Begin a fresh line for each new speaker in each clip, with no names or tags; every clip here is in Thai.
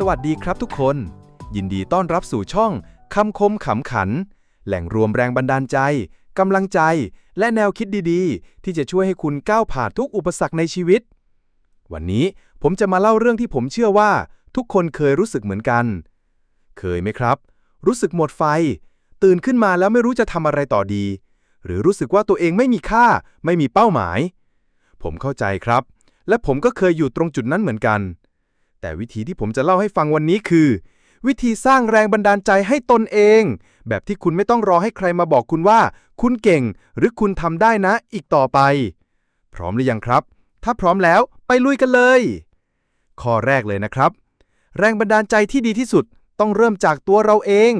สวัสดีครับทุกคน ยินดีต้อนรับสู่ช่องคำคมขำขัน แหล่งรวมแรงบันดาลใจ กำลังใจ และแนวคิดดีๆ ที่จะช่วยให้คุณก้าวผ่านทุกอุปสรรคในชีวิต วันนี้ผมจะมาเล่าเรื่องที่ผมเชื่อว่า ทุกคนเคยรู้สึกเหมือนกัน เคยไหมครับ รู้สึกหมดไฟ ตื่นขึ้นมาแล้วไม่รู้จะทำอะไรต่อดี หรือรู้สึกว่าตัวเองไม่มีค่า ไม่มีเป้าหมาย ผมเข้าใจครับ และผมก็เคยอยู่ตรงจุดนั้นเหมือนกัน แต่วิธีที่ผมจะเล่าให้ฟังวันนี้คือ วิธีสร้างแรงบันดาลใจให้ตนเอง แบบที่คุณไม่ต้องรอให้ใครมาบอกคุณว่า คุณเก่ง หรือคุณทำได้นะ อีกต่อไป พร้อมหรือยังครับ ถ้าพร้อมแล้วไปลุยกันเลย ข้อแรกเลยนะครับ แรงบันดาลใจที่ดีที่สุดต้องเริ่มจากตัวเราเอง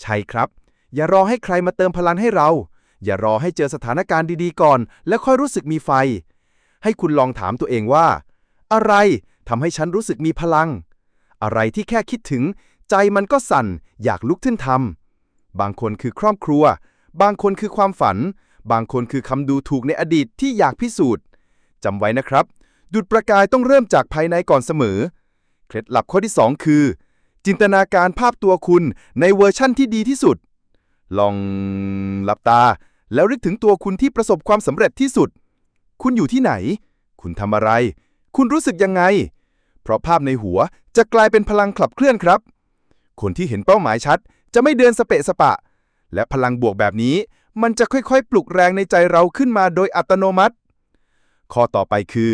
ใช่ครับ อย่ารอให้ใครมาเติมพลังให้เรา อย่ารอให้เจอสถานการณ์ดีๆก่อน แล้วค่อยรู้สึกมีไฟ ให้คุณลองถามตัวเองว่า อะไร ทำให้ฉันรู้สึกมีพลัง อะไรที่แค่คิดถึง ใจมันก็สั่น อยากลุกขึ้นทำบางคนคือครอบครัว บางคนคือความฝัน บางคนคือคำดูถูกในอดีตที่อยากพิสูจน์จำไว้นะครับ ดุดประกายต้องเริ่มจากภายในก่อนเสมอ เคล็ดลับข้อที่ 2 คือ จินตนาการภาพตัวคุณในเวอร์ชั่นที่ดีที่สุด ลองหลับตา แล้วนึกถึงตัวคุณที่ประสบความสำเร็จที่สุด คุณอยู่ที่ไหน คุณทำอะไร คุณรู้สึกยังไง เพราะภาพในหัวจะกลายเป็นพลังขับเคลื่อนครับ คนที่เห็นเป้าหมายชัด จะไม่เดินสเปะสปะ และพลังบวกแบบนี้ มันจะค่อยๆ ปลุกแรงในใจเราขึ้นมาโดยอัตโนมัติ ข้อต่อไปคือ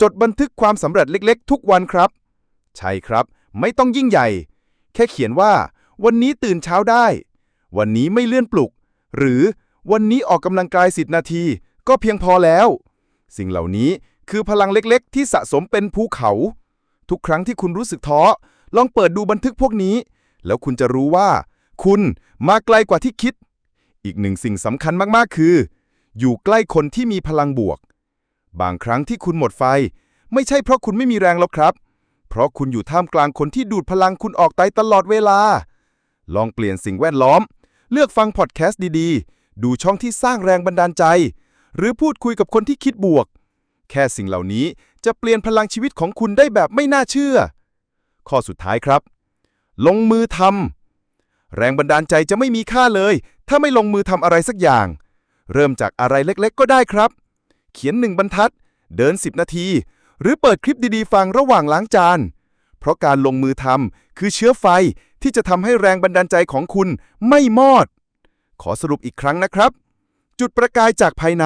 จดบันทึกความสำเร็จเล็กๆ ทุกวันครับ ใช่ครับ ไม่ต้องยิ่งใหญ่ แค่เขียนว่า วันนี้ตื่นเช้าได้ วันนี้ไม่เลื่อนปลุก หรือวันนี้ออกกำลังกาย10นาที ก็เพียงพอแล้ว สิ่งเหล่านี้คือพลังเล็กๆ ที่สะสมเป็นภูเขา ทุกครั้งที่คุณรู้สึกท้อ ลองเปิดดูบันทึกพวกนี้ แล้วคุณจะรู้ว่า คุณมาไกลกว่าที่คิด อีกหนึ่งสิ่งสำคัญมากๆ คือ อยู่ใกล้คนที่มีพลังบวก บางครั้งที่คุณหมดไฟ ไม่ใช่เพราะคุณไม่มีแรงหรอกครับ เพราะคุณอยู่ท่ามกลางคนที่ดูดพลังคุณออกไปตลอดเวลา ลองเปลี่ยนสิ่งแวดล้อม เลือกฟังพอดแคสต์ดีๆ ดูช่องที่สร้างแรงบันดาลใจ หรือพูดคุยกับคนที่คิดบวก แค่สิ่งเหล่านี้จะเปลี่ยนพลังชีวิตของคุณได้แบบไม่น่าเชื่อ ข้อสุดท้ายครับ ลงมือทำแรงบันดาลใจจะไม่มีค่าเลย ถ้าไม่ลงมือทำอะไรสักอย่าง เริ่มจากอะไรเล็กๆ ก็ได้ครับ เขียนหนึ่งบรรทัด เดิน 10 นาที หรือเปิดคลิปดีๆ ฟังระหว่างล้างจาน เพราะการลงมือทำคือเชื้อไฟที่จะทำให้แรงบันดาลใจของคุณไม่มอด ขอสรุปอีกครั้งนะครับ จุดประกายจากภายใน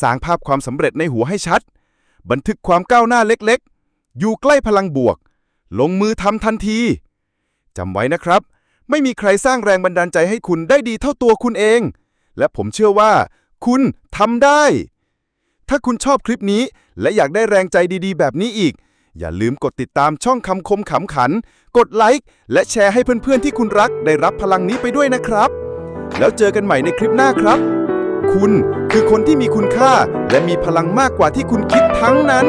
สร้างภาพความสำเร็จในหัวให้ชัด บันทึกความก้าวหน้าเล็กๆ อยู่ใกล้พลังบวก ลงมือทำทันทีจำไว้นะครับ ไม่มีใครสร้างแรงบันดาลใจให้คุณได้ดีเท่าตัวคุณเอง และผมเชื่อว่า คุณทำได้ ถ้าคุณชอบคลิปนี้ และอยากได้แรงใจดีๆ แบบนี้อีก อย่าลืมกดติดตามช่องคำคมขำขัน กดไลค์และแชร์ให้เพื่อนๆที่คุณรักได้รับพลังนี้ไปด้วยนะครับ แล้วเจอกันใหม่ในคลิปหน้าครับ คุณ คือคนที่มีคุณค่า และมีพลังมากกว่าที่คุณคิดทั้งนั้น